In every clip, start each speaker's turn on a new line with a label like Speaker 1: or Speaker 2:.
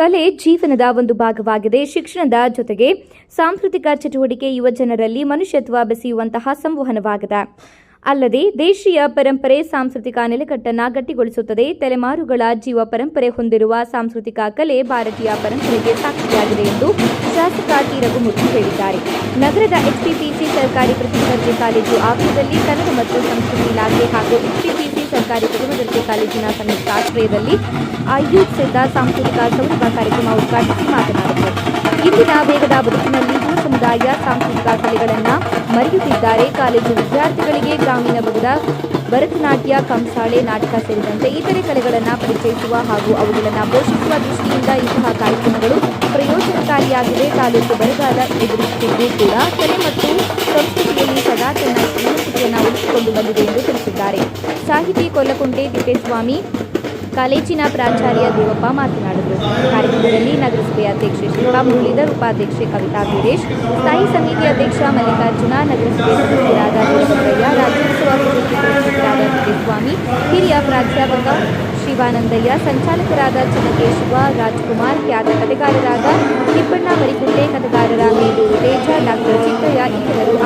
Speaker 1: ಕಲೆ ಜೀವನದ ಒಂದು ಭಾಗವಾಗಿದೆ. ಶಿಕ್ಷಣದ ಜೊತೆಗೆ ಸಾಂಸ್ಕೃತಿಕ ಚಟುವಟಿಕೆ ಯುವಜನರಲ್ಲಿ ಮನುಷ್ಯತ್ವ ಬೆಸೆಯುವಂತಹ ಸಂವಹನವಾಗಿದೆ. ಅಲ್ಲದೆ ದೇಶೀಯ ಪರಂಪರೆ ಸಾಂಸ್ಕೃತಿಕ ನೆಲೆಗಟ್ಟನ್ನ ಗಟ್ಟಿಗೊಳಿಸುತ್ತದೆ. ತಲೆಮಾರುಗಳ ಜೀವ ಪರಂಪರೆ ಹೊಂದಿರುವ ಸಾಂಸ್ಕೃತಿಕ ಕಲೆ ಭಾರತೀಯ ಪರಂಪರೆಗೆ ಸಾಕ್ಷಿಯಾಗಿದೆ ಎಂದು ಶಾಸಕ ಟಿ. ರಘುಮೂರ್ತಿ ಹೇಳಿದ್ದಾರೆ. ನಗರದ ಎಚ್ಪಿಪಿಸಿ ಸರ್ಕಾರಿ ದರ್ಜೆ ಕಾಲೇಜು ಆವರಣದಲ್ಲಿ ಕನ್ನಡ ಮತ್ತು ಸಂಸ್ಕೃತಿ ಇಲಾಖೆ ಹಾಗೂ ಎಚ್ಪಿಪಿಸಿ ಸರ್ಕಾರಿ ದರ್ಜೆ ಕಾಲೇಜಿನ ಸಂಯುಕ್ತ ಆಶ್ರಯದಲ್ಲಿ ಆಯೋಜಿಸಿದ್ದ ಸಾಂಸ್ಕೃತಿಕ ಸೌರಭ ಕಾರ್ಯಕ್ರಮ ಉದ್ಘಾಟಿಸಿ ಮಾತನಾಡಿದರು. ಇಂದಿನ ವೇಗದ ಬದುಕಿನಲ್ಲಿ ಯುವ ಸಮುದಾಯ ಸಾಂಸ್ಕೃತಿಕ ಕಲೆಗಳನ್ನು ಮರೆಯುತ್ತಿದ್ದಾರೆ. ಕಾಲೇಜು ವಿದ್ಯಾರ್ಥಿಗಳಿಗೆ ಗ್ರಾಮೀಣ ಭಾಗದ ಭರತನಾಟ್ಯ ಕಂಸಾಳೆ ನಾಟಕ ಸೇರಿದಂತೆ ಇತರೆ ಕಲೆಗಳನ್ನು ಪರಿಚಯಿಸುವ ಹಾಗೂ ಅವುಗಳನ್ನು ಪೋಷಿಸುವ ದೃಷ್ಟಿಯಿಂದ ಇಂತಹ ಕಾರ್ಯಕ್ರಮಗಳು ಪ್ರಯೋಜನಕಾರಿಯಾಗಿದೆ ತಾಲೂಕು ಬರಗಾಲ ಎದುರಿಸುತ್ತಿದ್ದು ಕೂಡ ಕಲೆ ಮತ್ತು ಸಂಸ್ಕೃತಿಯಲ್ಲಿ ಸದಾ ತನ್ನ ಸಂಸ್ಕೃತಿಯನ್ನು ಉಳಿಸಿಕೊಂಡು ಬಂದಿದೆ ಎಂದು ತಿಳಿಸಿದ್ದಾರೆ. ಸಾಹಿತಿ ಕೊಲ್ಲಕುಂಟೆ ತಿಪ್ಪೇಸ್ವಾಮಿ ಕಾಲೇಜಿನ ಪ್ರಾಚಾರ್ಯ ದೇವಪ್ಪ ಮಾತನಾಡಿದರು. ಕಾರ್ಯಕ್ರಮದಲ್ಲಿ ನಗರಸಭೆ ಅಧ್ಯಕ್ಷೆ ಶಿಲ್ಪಾ, ಮುರಳೀಧರ್ ಉಪಾಧ್ಯಕ್ಷೆ ಕವಿತಾ ವೀರೇಶ್, ಸ್ಥಾಯಿ ಸಮಿತಿ ಅಧ್ಯಕ್ಷ ಮಲ್ಲಿಕಾರ್ಜುನ, ನಗರಸಭೆ ಸದಸ್ಯರಾದ ದೇವಸಂಗಯ್ಯ ರಾಜ್ಯೋತ್ಸವ ಸಮಿತಿ ತಿಪ್ಪೇಸ್ವಾಮಿ, ಹಿರಿಯ ಪ್ರಾಧ್ಯಾಪಕ ಶಿವಾನಂದಯ್ಯ, ಸಂಚಾಲಕರಾದ ಚನ್ನಕೇಶವ, ರಾಜ್ಕುಮಾರ್, ಖ್ಯಾತ ಕಥೆಗಾರರಾದ ತಿಪ್ಪಣ್ಣ ಮರಿಕುಂಟೆ ಕಥೆಗಾರರ ಮೇಲೂರು ತೇಜ, ಡಾಕ್ಟರ್ ಚಿಕ್ಕಯ್ಯ ಇತರರು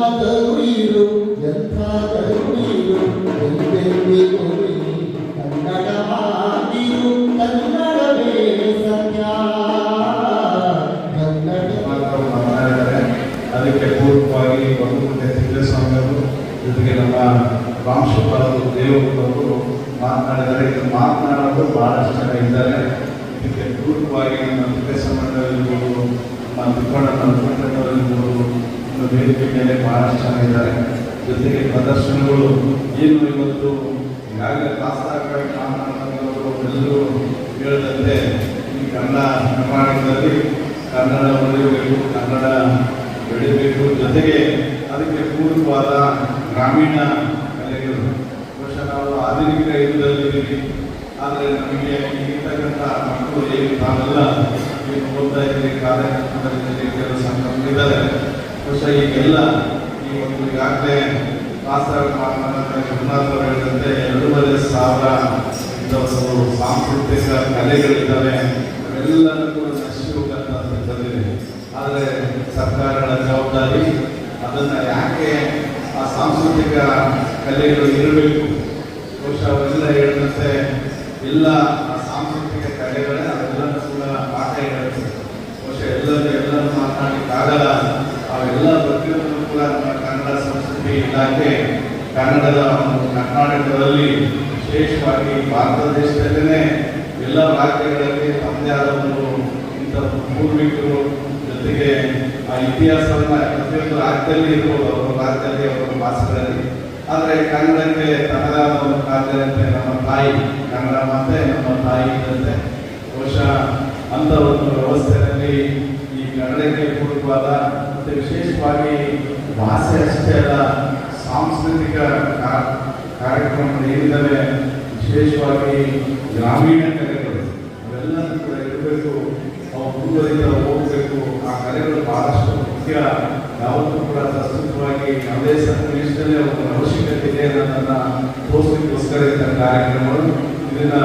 Speaker 2: ಎಲ್ಲಾದರೂ ಇರು ಎಂಥಾದರೂ ಇರು ಎಂದೆಂದಿಗೂ ಇರು. ಕನ್ನಡ ಮಾತಿರು ಕನ್ನಡವೇ ಸತ್ಯ ಕನ್ನಡ
Speaker 3: ಮಾತನ್ನು ಮಾತನಾಡಿದ್ದಾರೆ ಅದಕ್ಕೆ ಪೂರ್ವವಾಗಿ ನಮ್ಮ ಮಾತನಾಡಿದ್ದಾರೆ ಇದು ಮಾತನಾಡೋದು ಬಹಳಷ್ಟು ಜನ ಇದ್ದಾರೆ ಇದಕ್ಕೆ ಪೂರ್ವವಾಗಿ ನಮ್ಮ ಸಿದ್ದಸ್ವಾಮಿಗಳಿರ್ಬೋದು ನರಸಿಂಹಯ್ಯನವರಿರ್ಬೋದು ವೇದಿಕೆ ಮೇಲೆ ಬಹಳಷ್ಟು ಜನ ಇದ್ದಾರೆ. ಜೊತೆಗೆ ಪ್ರದರ್ಶನಗಳು ಏನು ಇವತ್ತು ಈಗಾಗಲೇ ಎಲ್ಲರೂ ಹೇಳಿದಂತೆ ಈ ಕನ್ನಡ ಕರ್ನಾಟಕದಲ್ಲಿ ಕನ್ನಡ ಉಳಿಯಬೇಕು ಕನ್ನಡ ಬೆಳಿಬೇಕು. ಜೊತೆಗೆ ಅದಕ್ಕೆ ಪೂರಕವಾದ ಗ್ರಾಮೀಣ ಕಲೆಗಳು. ಬಹುಶಃ ನಾವು ಆಧುನಿಕ ಯುಗದಲ್ಲಿದ್ದೀವಿ ಆದರೆ ನಮಗೆ ಇರ್ತಕ್ಕಂಥ ಮಕ್ಕಳು ಏನು ತಾವೆಲ್ಲ ಏನು ಓದ್ತಾ ಇದ್ದೀರಿ ಕಾರ್ಯಕ್ರಮದಲ್ಲಿ ಕೆಲಸ ಸಂಘಟನೆಗಳಿದ್ದಾರೆ ಬಹುಶಃ ಈಗೆಲ್ಲ ಈ ಒಂದು ಈಗಾಗಲೇ ಶಾಸ್ತ್ರ ಮಾತನಾಡಿದ ಗುರುನಾಥ್ ಅವರು ಹೇಳಿದಂತೆ ಎರಡೂವರೆ ಸಾವಿರ ಇಂಥವು ಸಾಂಸ್ಕೃತಿಕ ಕಲೆಗಳಿದ್ದಾವೆ. ಅವೆಲ್ಲನೂ ಕೂಡ ನಶಿ ಆದರೆ ಸರ್ಕಾರಗಳ ಜವಾಬ್ದಾರಿ ಅದನ್ನು ಯಾಕೆ ಆ ಸಾಂಸ್ಕೃತಿಕ ಕಲೆಗಳು ಇರಬೇಕು? ಎಲ್ಲ ಸಾಂಸ್ಕೃತಿಕ ಕಲೆಗಳೇ ಅವೆಲ್ಲನೂ ಕೂಡ ಪಾಠ ಹೇಳುತ್ತೆ. ಬಹುಶಃ ಎಲ್ಲರೂ ಎಲ್ಲರೂ ಮಾತನಾಡಲಿಕ್ಕಾಗಲ್ಲ ಅವೆಲ್ಲ ಪ್ರತಿಯೊಂದು ಕೂಡ ನಮ್ಮ ಕನ್ನಡ ಸಂಸ್ಕೃತಿ ಇಲಾಖೆ, ಕನ್ನಡದ ಒಂದು ಕರ್ನಾಟಕದಲ್ಲಿ ವಿಶೇಷವಾಗಿ ಭಾರತ ದೇಶದಲ್ಲೇ ಎಲ್ಲ ರಾಜ್ಯಗಳಲ್ಲಿ ತಮ್ಮದೇ ಆದ ಒಂದು ಇಂಥ ಪೂರ್ವಿಕರು ಜೊತೆಗೆ ಆ ಇತಿಹಾಸವನ್ನು ಪ್ರತಿಯೊಂದು ರಾಜ್ಯದಲ್ಲಿ ಇರ್ಬೋದು, ಅವರ ರಾಜ್ಯದಲ್ಲಿ ಅವರ ಭಾಷೆಗಳಲ್ಲಿ. ಆದರೆ ಕನ್ನಡಕ್ಕೆ ಕನ್ನಡ ಒಂದು ರಾಜ್ಯದಂತೆ ನಮ್ಮ ತಾಯಿ, ಕನ್ನಡ ಮತ್ತೆ ನಮ್ಮ ತಾಯಿ ಇದ್ದಂತೆ. ಬಹುಶಃ ಅಂತ ಒಂದು ವ್ಯವಸ್ಥೆಯಲ್ಲಿ ಈ ಕನ್ನಡಕ್ಕೆ ಪೂರಕವಾದ ಮತ್ತು ವಿಶೇಷವಾಗಿ ಭಾಷೆ ಅಷ್ಟೇ ಅಲ್ಲ, ಸಾಂಸ್ಕೃತಿಕ ಕಾರ್ಯಕ್ರಮಗಳು ಏನಿದ್ದಾವೆ, ವಿಶೇಷವಾಗಿ ಗ್ರಾಮೀಣ ಕಲೆಗಳು, ಅವೆಲ್ಲನೂ ಕೂಡ ಇರಬೇಕು, ಅವು ಹೋಗಬೇಕು. ಆ ಕಲೆಗಳು ಬಹಳಷ್ಟು ಮುಖ್ಯ. ಯಾವತ್ತೂ ಕೂಡ ಪ್ರಸ್ತುತವಾಗಿ ಯಾವುದೇ ಸನ್ನಿವೇಶದಲ್ಲಿ ಅವರ ಅವಶ್ಯಕತೆ ಇದೆ ಅನ್ನೋದನ್ನ ತೋರಿಸಲಿಕ್ಕೋಸ್ಕರ ಇದ್ದ ಕಾರ್ಯಕ್ರಮಗಳು ಇದನ್ನ